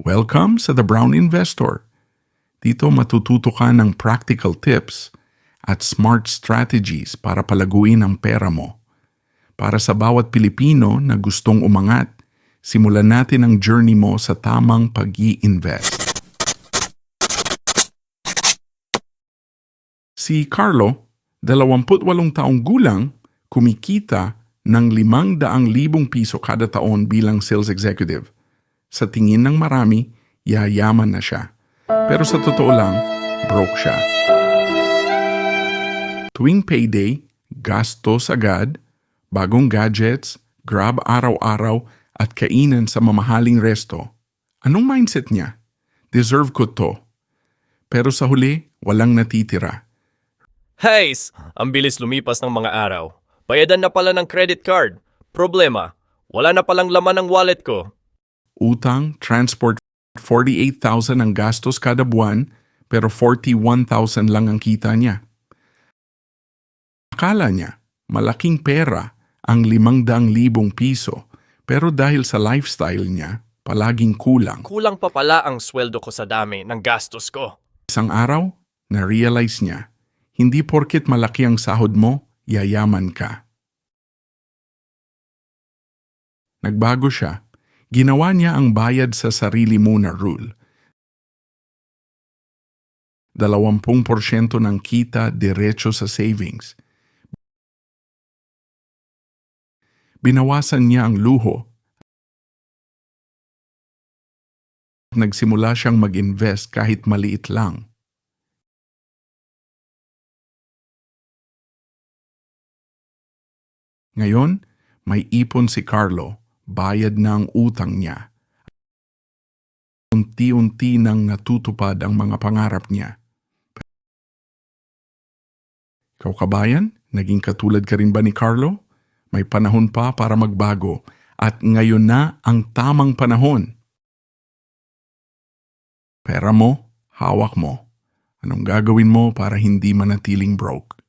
Welcome sa The Brown Investor. Dito matututo ka ng practical tips at smart strategies para palaguin ang pera mo. Para sa bawat Pilipino na gustong umangat, simulan natin ang journey mo sa tamang pag invest Si Carlo, 28 taong gulang, kumikita ng 500,000 piso kada taon bilang sales executive. Sa tingin ng marami, yayaman na siya. Pero sa totoo lang, broke siya. Tuwing payday, gastos agad, bagong gadgets, grab araw-araw at kainan sa mamahaling resto. Anong mindset niya? Deserve ko to. Pero sa huli, walang natitira. Hays! Ang bilis lumipas ng mga araw. Bayadan na pala ng credit card. Problema, wala na palang laman ng wallet ko. Utang, transport, 48,000 ang gastos kada buwan, pero 41,000 lang ang kita niya. Akala niya, malaking pera ang 500,000 piso, pero dahil sa lifestyle niya, palaging kulang. Kulang pa pala ang sweldo ko sa dami ng gastos ko. Isang araw, na-realize niya, hindi porket malaki ang sahod mo, yayaman ka. Nagbago siya. Ginawa niya ang bayad sa sarili muna rule. 20% ng kita diretso sa savings. Binawasan niya ang luho. Nagsimula siyang mag-invest kahit maliit lang. Ngayon, may ipon si Carlo, bayad na ang utang niya. Unti-unti nang natutupad ang mga pangarap niya. Ikaw kabayan, naging katulad ka rin ba ni Carlo? May panahon pa para magbago at ngayon na ang tamang panahon. Pera mo, hawak mo. Anong gagawin mo para hindi manatiling broke?